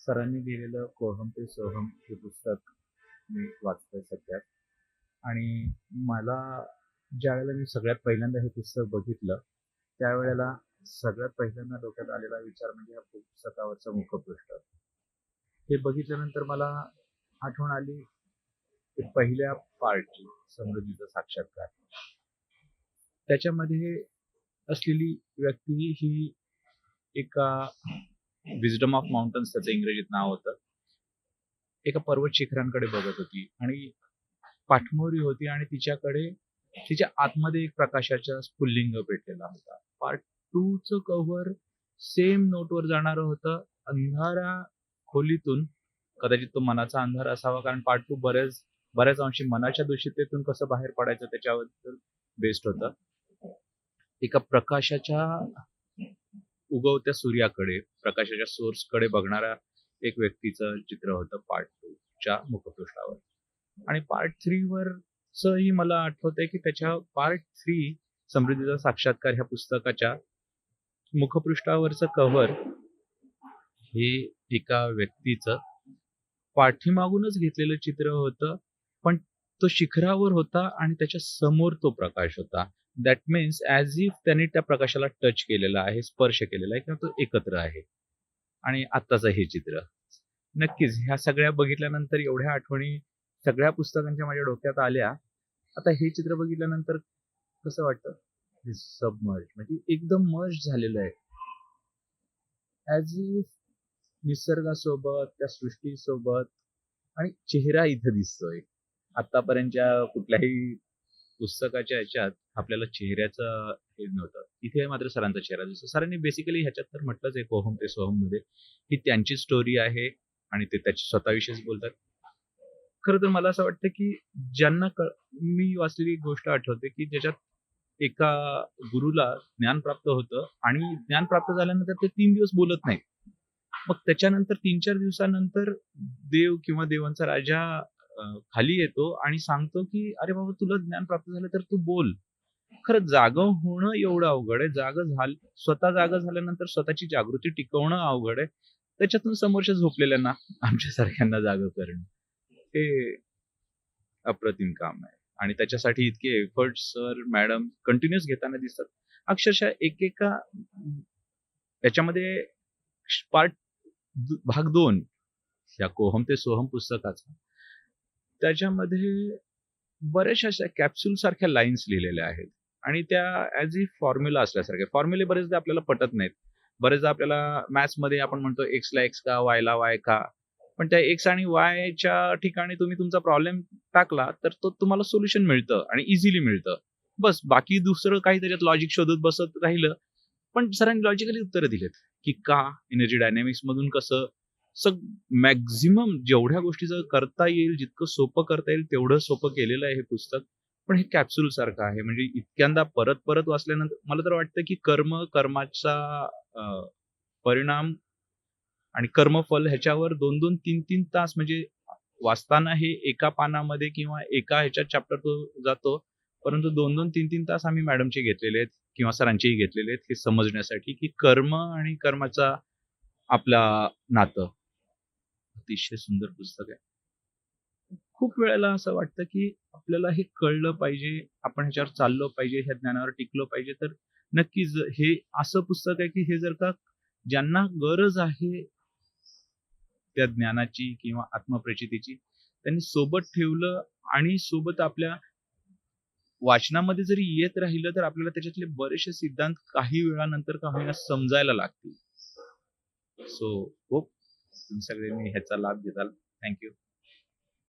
सरांनी लिहिलेलं कोहम ते सोहम हे पुस्तक मी वाचतोय सध्या. आणि मला ज्यावेळेला मी सगळ्यात पहिल्यांदा हे पुस्तक बघितलं त्यावेळेला सगळ्यात पहिल्यांदा डोक्यात आलेला विचार म्हणजे ह्या पुस्तकावरचं मुखपृष्ठ. हे बघितल्यानंतर मला आठवण आली पहिल्या पार्टची समृद्धीचा साक्षात्कार. त्याच्यामध्ये असलेली व्यक्ती ही एका विजडम ऑफ माउंटन्स त्याचं इंग्रजीत नाव होतं. एका पर्वत शिखरांकडे बघत होती आणि पाठमोरी होती आणि तिच्याकडे तिच्या आतमध्ये एक प्रकाशाचा स्फुल्लिंग पेटलेला होता. पार्ट टू च कव्हर सेम नोटवर जाणारं होतं. अंधारा खोलीतून कदाचित तो मनाचा अंधार असावा कारण पार्ट टू बरेच बऱ्याच अंशी मनाच्या दूषितेतून कसं बाहेर पडायचं त्याच्याबद्दल बेस्ड होतं. एका प्रकाशाच्या उगवत्या सूर्याकडे प्रकाशाच्या सोर्सकडे बघणाऱ्या एक व्यक्तीचं चित्र होतं पार्ट टू च्या मुखपृष्ठावर. आणि पार्ट थ्री वरचंही मला आठवतंय की त्याच्या पार्ट थ्री समृद्धीचा साक्षात्कार ह्या पुस्तकाच्या मुखपृष्ठावरचं कव्हर हे एका व्यक्तीचं पाठीमागूनच घेतलेलं चित्र होतं पण तो शिखरावर होता आणि त्याच्यासमोर तो प्रकाश होता. दॅट मीन्स ॲज इफ त्यांनी त्या प्रकाशाला टच केलेला आहे स्पर्श केलेला आहे किंवा तो एकत्र आहे. आणि आत्ताचं हे चित्र. नक्कीच ह्या सगळ्या बघितल्यानंतर एवढ्या आठवणी सगळ्या पुस्तकांच्या माझ्या डोक्यात आल्या. आता हे चित्र बघितल्यानंतर कसं वाटतं? सबमर्ज म्हणजे एकदम मर्ज झालेलं आहे. ॲज इफ निसर्गासोबत त्या सृष्टीसोबत आणि चेहरा इथं दिसतोय. आतापर्यंतच्या कुठल्याही पुस्तकाच्या ह्याच्यात आपल्याला चेहऱ्याचं हे नव्हतं. इथे मात्र सरांचा चेहरा दिसतो. सरांनी बेसिकली ह्याच्यात तर म्हटलंच आहे कोहम ते सोहममध्ये ही त्यांची स्टोरी आहे आणि ते त्याच्या स्वतःविषयीच बोलतात. खरं तर मला असं वाटतं की ज्यांना कळ- मी वाचलेली गोष्ट आठवते की ज्याच्यात एका गुरुला ज्ञान प्राप्त होतं आणि ज्ञान प्राप्त झाल्यानंतर ते तीन दिवस बोलत नाही मग त्याच्यानंतर तीन चार दिवसानंतर देव किंवा देवांचा राजा खाली येतो आणि सांगतो की अरे बाबा तुला ज्ञान प्राप्त झालं तर तू बोल. खरं जागं होणं एवढं अवघड आहे. जागं झाल स्वतः जागं झाल्यानंतर स्वतःची जागृती टिकवणं अवघड आहे. त्याच्यातून समोरच्या झोपलेल्यांना आमच्या सारख्यांना जागं करणं हे अप्रतिम काम आहे. आणि त्याच्यासाठी इतके एफर्ट सर मॅडम कंटिन्युअस घेताना दिसतात. अक्षरशः एकेका याच्यामध्ये पार्ट भाग दोन या कोहम ते सोहम पुस्तकाचा. त्याच्यामध्ये बऱ्याचशा अशा कॅप्सूल सारख्या लाईन्स लिहिलेल्या आहेत. आणि त्या ऍज इ फॉर्म्युला असल्यासारख्या. फॉर्म्युले बरेचदा आपल्याला पटत नाहीत. बरेचदा आपल्याला मॅथ्समध्ये आपण म्हणतो एक्सला एक्स का वायला वाय का. पण त्या एक्स आणि वायच्या ठिकाणी तुम्ही तुमचा प्रॉब्लेम टाकला तर तो तुम्हाला सोल्युशन मिळतं आणि इझिली मिळतं. बस बाकी दुसरं काही त्याच्यात लॉजिक शोधत बसत राहिलं. पण सरांनी लॉजिकली उत्तरं दिलेत. की का एनर्जी डायनॅमिक्स मधून कसं सग मॅक्झिमम जेवढ्या गोष्टीचं करता येईल जितकं सोपं करता येईल तेवढं सोपं केलेलं आहे हे पुस्तक. पण हे कॅप्सूल सारखं आहे. म्हणजे इतक्यांदा परत परत वाचल्यानंतर मला तर वाटतं की कर्म कर्माचा परिणाम आणि कर्मफल ह्याच्यावर दोन दोन तीन तीन तास म्हणजे वाचताना हे एका पानामध्ये किंवा एका ह्याच्यात चॅप्टर तो जातो. परंतु दोन दोन तीन तीन तास आम्ही मॅडमचे घेतलेले आहेत किंवा सरांचेही घेतलेले आहेत हे समजण्यासाठी की कर्म आणि कर्माचा आपला नातं. अतिशय सुंदर पुस्तक आहे. खूप वेळेला असं वाटतं की आपल्याला हे कळलं पाहिजे आपण ह्याच्यावर चाललो पाहिजे ह्या ज्ञानावर टिकलो पाहिजे तर नक्कीच हे असं पुस्तक आहे की हे जर का ज्यांना गरज आहे त्या ज्ञानाची किंवा आत्मप्रचितीची त्यांनी सोबत ठेवलं आणि सोबत आपल्या वाचनामध्ये जरी येत राहिलं तर आपल्याला त्याच्यातले बरेचसे सिद्धांत काही वेळानंतर का होईना समजायला लागतील. सो होप तुम्ही सगळ्यांनी ह्याचा लाभ घेताल. थँक्यू